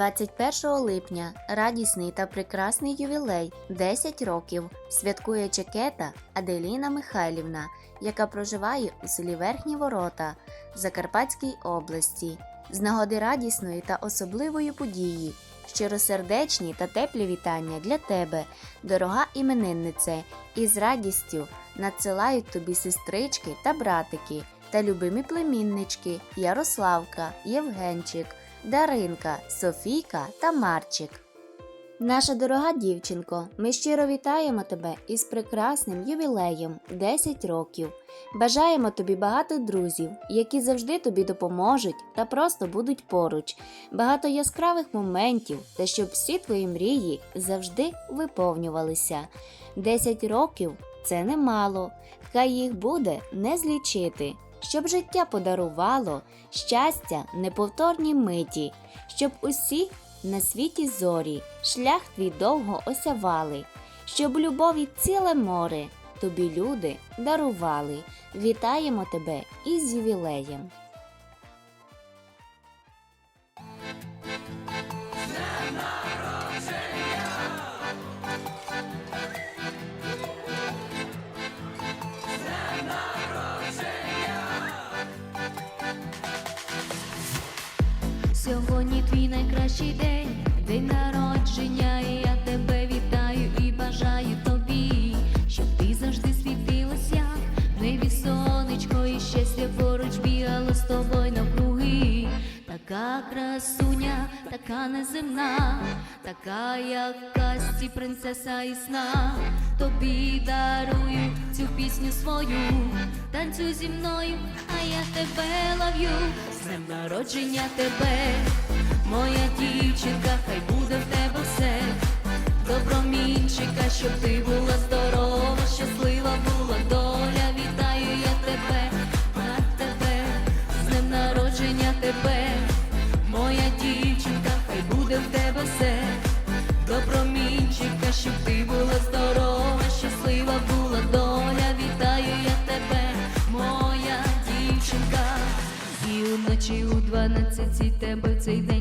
21 липня радісний та прекрасний ювілей 10 років святкує Чекета Аделіна Михайлівна, яка проживає у селі Верхні Ворота Закарпатській області. З нагоди радісної та особливої події, щиросердечні та теплі вітання для тебе, дорога імениннице, і з радістю надсилають тобі сестрички та братики та любимі племіннички Ярославка, Євгенчик. Даринка, Софійка та Марчик. Наша дорога дівчинко, ми щиро вітаємо тебе із прекрасним ювілеєм 10 років. Бажаємо тобі багато друзів, які завжди тобі допоможуть та просто будуть поруч, багато яскравих моментів та щоб всі твої мрії завжди виповнювалися. 10 років це немало, хай їх буде не злічити щоб життя подарувало щастя неповторні миті, щоб усі на світі зорі шлях твій довго осявали, щоб любові ціле море тобі люди дарували. Вітаємо тебе із ювілеєм! Твій найкращий день, день народження, і я тебе вітаю і бажаю тобі, щоб ти завжди світилась, як небі сонечко, і щастя поруч бігало з тобою навкруги. Така красуня, така неземна, така як казці принцеса і сна. Тобі дарую цю пісню свою, танцюй зі мною, а я тебе лов'ю. З днем народження тебе, моя дівчинка, хай буде в тебе все. Добромінчика, щоб ти була здорова, щаслива була доля. Вітаю я тебе, на тебе, з днем народження тебе, моя дівчинка, хай буде в тебе все. Добромінчика, щоб ти була здорова, щаслива була доля. Вітаю я тебе, моя дівчинка. І уночі у дванадцяті тебе цей день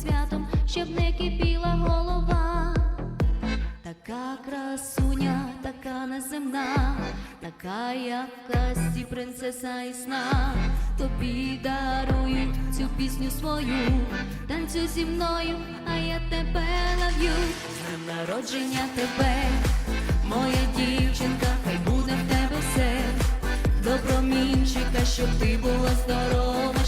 святом, щоб не кипіла голова. Така красуня, така неземна, така як в казці принцеса і сна. Тобі дарую цю пісню свою, танцюй зі мною, а я тебе лов'ю. З днем народження тебе, моя дівчинка, хай буде в тебе все. Добромінчика, щоб ти була здорова,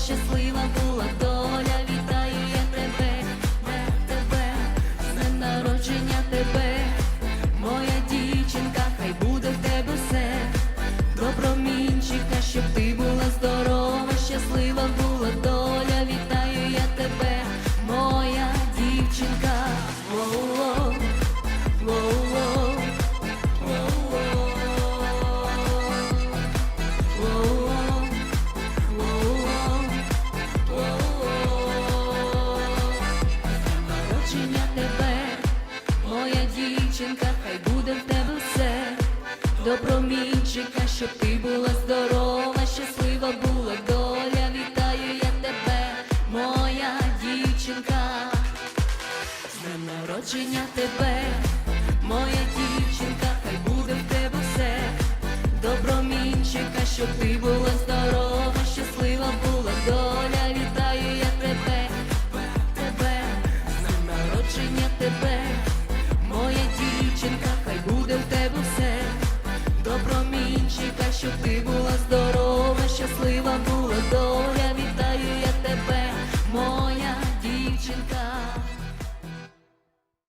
дівчинка, хай буде в тебе все. Добромінчика, щоб ти була здорова, щаслива була доля. Вітаю я тебе, моя дівчинка. З днем народження тебе, моя дівчинка, хай буде в тебе все. Добромінчика, щоб ти була здорова, щаслива була доля.